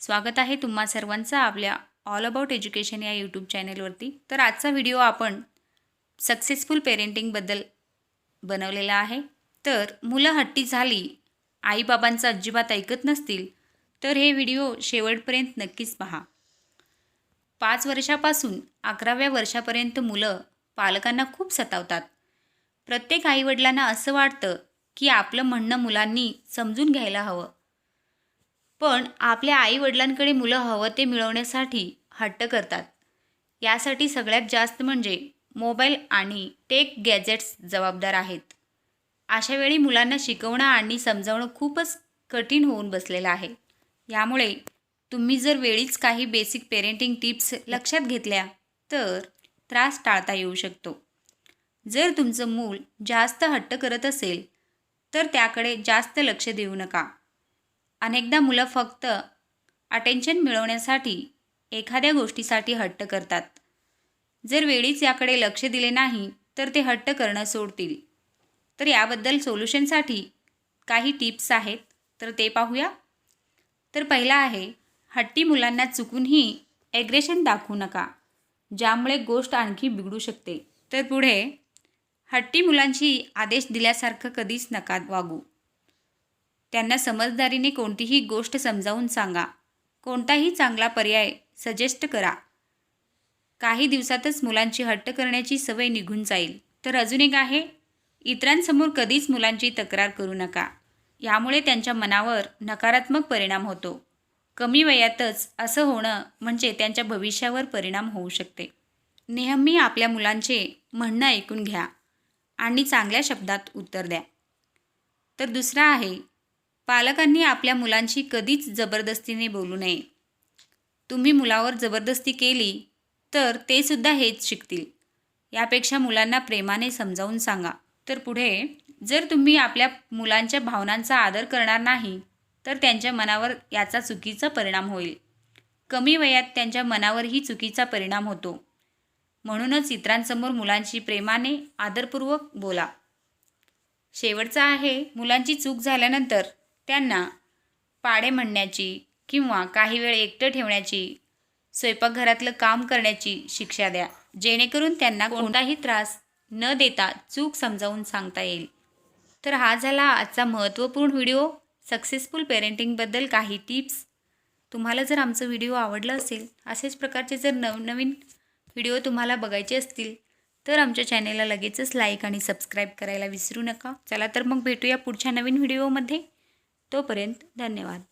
स्वागत आहे तुम्हा सर्वांचं आपल्या ऑल अबाउट एज्युकेशन या यूट्यूब चॅनलवरती तर आजचा व्हिडिओ आपण सक्सेसफुल पेरेंटिंगबद्दल बनवलेला आहे. तर मुलं हट्टी झाली आईबाबांचं अजिबात ऐकत नसतील तर हे व्हिडिओ शेवटपर्यंत नक्कीच पहा. पाच वर्षापासून अकराव्या वर्षापर्यंत मुलं पालकांना खूप सतावतात. प्रत्येक आईवडिलांना असं वाटतं की आपलं म्हणणं मुलांनी समजून घ्यायला हवं. पण आपल्या आईवडिलांकडे मुलं हवं ते मिळवण्यासाठी हट्ट करतात. यासाठी सगळ्यात जास्त म्हणजे मोबाईल आणि टेक गॅजेट्स जबाबदार आहेत. अशावेळी मुलांना शिकवणं आणि समजावणं खूपच कठीण होऊन बसलेलं आहे. यामुळे तुम्ही जर वेळीच काही बेसिक पेरेंटिंग टिप्स लक्षात घेतल्या तर त्रास टाळता येऊ शकतो. जर तुमचं मूल जास्त हट्ट करत असेल तर त्याकडे जास्त लक्ष देऊ नका. अनेकदा मुलं फक्त अटेन्शन मिळवण्यासाठी एखाद्या गोष्टीसाठी हट्ट करतात. जर वेळीच याकडे लक्ष दिले नाही तर ते हट्ट करणं सोडतील. तर याबद्दल सोल्युशनसाठी काही टिप्स आहेत तर ते पाहूया. तर पहिला आहे हट्टी मुलांना चुकूनही ॲग्रेशन दाखवू नका. ज्यामुळे गोष्ट आणखी बिघडू शकते. तर पुढे हट्टी मुलांची आदेश दिल्यासारखं कधीच नका वागू. त्यांना समजदारीने कोणतीही गोष्ट समजावून सांगा. कोणताही चांगला पर्याय सजेस्ट करा. काही दिवसातच मुलांची हट्ट करण्याची सवय निघून जाईल. तर अजून एक आहे इतरांसमोर कधीच मुलांची तक्रार करू नका. यामुळे त्यांच्या मनावर नकारात्मक परिणाम होतो. कमी वयातच असं होणं म्हणजे त्यांच्या भविष्यावर परिणाम होऊ शकते. नेहमी आपल्या मुलांचे म्हणणं ऐकून घ्या आणि चांगल्या शब्दात उत्तर द्या. तर दुसरा आहे पालकांनी आपल्या मुलांशी कधीच जबरदस्तीने बोलू नये. तुम्ही मुलावर जबरदस्ती केली तर ते सुद्धा हेच शिकतील. यापेक्षा मुलांना प्रेमाने समजावून सांगा. तर पुढे जर तुम्ही आपल्या मुलांच्या भावनांचा आदर करणार नाही तर त्यांच्या मनावर याचा चुकीचा परिणाम होईल. कमी वयात त्यांच्या मनावरही चुकीचा परिणाम होतो. म्हणूनच इतरांसमोर मुलांशी प्रेमाने आदरपूर्वक बोला. शेवटचा आहे मुलांची चूक झाल्यानंतर त्यांना पाडे म्हणण्याची किंवा काही वेळ एकटं ठेवण्याची स्वयंपाकघरातलं काम करण्याची शिक्षा द्या. जेणेकरून त्यांना कोणताही त्रास न देता चूक समजावून सांगता येईल. तर हा झाला आजचा महत्त्वपूर्ण व्हिडिओ. सक्सेसफुल पेरेंटिंगबद्दल काही टिप्स. तुम्हाला जर आमचं व्हिडिओ आवडलं असेल असेच प्रकारचे जर नवनवीन व्हिडिओ तुम्हाला बघायचे असतील तर आमच्या चॅनेलला लगेचच लाईक आणि सबस्क्राईब करायला विसरू नका. चला तर मग भेटूया पुढच्या नवीन व्हिडिओमध्ये. तोपर्यंत धन्यवाद.